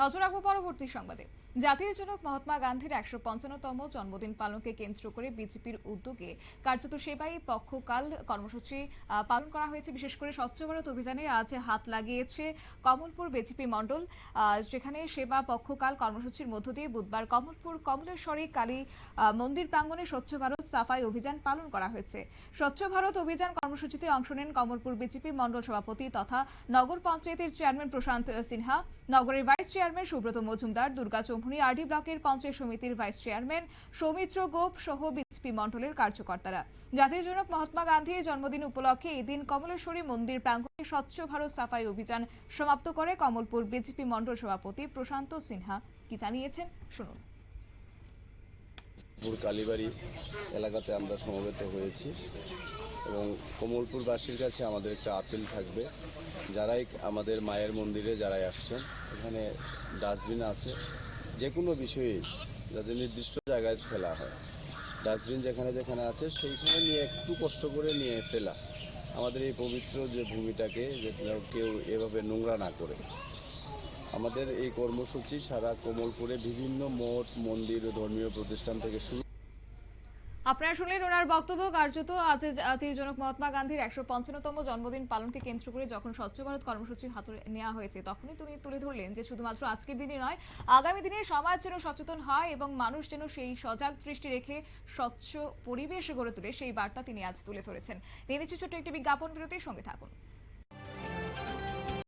নজর রাখব পরবর্তী সংবাদে। জাতির জনক মহাত্মা গান্ধীর একশো পঞ্চান্নতম জন্মদিন পালনকে কেন্দ্র করে বিজেপির উদ্যোগে কার্যত সেবাই পক্ষকাল কর্মসূচি পালন করা হয়েছে। বিশেষ করে স্বচ্ছ ভারত অভিযানে আজ হাত লাগিয়েছে কমলপুর বিজেপি মণ্ডল। যেখানে সেবা পক্ষকাল কর্মসূচির মধ্য দিয়ে বুধবার কমলপুর কমলেশ্বরী কালী মন্দির প্রাঙ্গণে স্বচ্ছ ভারত সাফাই অভিযান পালন করা হয়েছে। স্বচ্ছ ভারত অভিযান কর্মসূচিতে অংশ নেন কমলপুর বিজেপি মণ্ডল সভাপতি তথা নগর পঞ্চায়েতের চেয়ারম্যান প্রশান্ত সিনহা, নগরের vice chairman Subrata Majumdar, Durga Chowmuhani RD ব্লকের পঞ্চায়েত সমিতির ভাইস চেয়ারম্যান সৌমিত্র গোপ সহ বিজেপি মণ্ডলের কার্যকর্তারা। জাতির জনক মহাত্মা গান্ধীর জন্মদিন উপলক্ষে এদিন কমলেশ্বরী মন্দির প্রাঙ্গণে স্বচ্ছ ভারত সাফাই অভিযান সমাপ্ত করে কমলপুর বিজেপি মণ্ডল সভাপতি প্রশান্ত সিনহা। কি জানিয়েছেন? শুনুন। পুর কালীবাড়ি এলাকাতে আমরা সমবেত হয়েছি এবং কমলপুরবাসীর কাছে আমাদের একটা আপিল থাকবে। যারাই আমাদের মায়ের মন্দিরে যারাই আসছেন, এখানে ডাস্টবিন আছে যে কোনো বিষয়ে যাতে নির্দিষ্ট জায়গায় ফেলা হয়। ডাস্টবিন যেখানে যেখানে আছে, সেইখানে নিয়ে একটু কষ্ট করে নিয়ে ফেলা। আমাদের এই পবিত্র যে ভূমিটাকে যেটা কেউ এভাবে নোংরা না করে। আমাদের এই কর্মসূচি সারা কোমলপুরে বিভিন্ন মঠ, মন্দির ধর্মীয় প্রতিষ্ঠান থেকে শুরু আপনারা শুনলেন ওনার বক্তব্য। কার্যত আজ জাতির মহাত্মা গান্ধীর একশো পঞ্চান্নতম জন্মদিন পালনকে কেন্দ্র করে যখন স্বচ্ছ ভারত কর্মসূচি হাতে নেওয়া হয়েছে, তখনই তিনি তুলে ধরলেন যে শুধুমাত্র আজকের দিনই নয়, আগামী দিনে সমাজ যেন সচেতন হয় এবং মানুষ যেন সেই সজাগ দৃষ্টি রেখে স্বচ্ছ পরিবেশ গড়ে তোলে, সেই বার্তা তিনি আজ তুলে ধরেছেন। নিয়ে নিচ্ছি ছোট্ট একটি বিজ্ঞাপন বিরতির সঙ্গে থাকুন।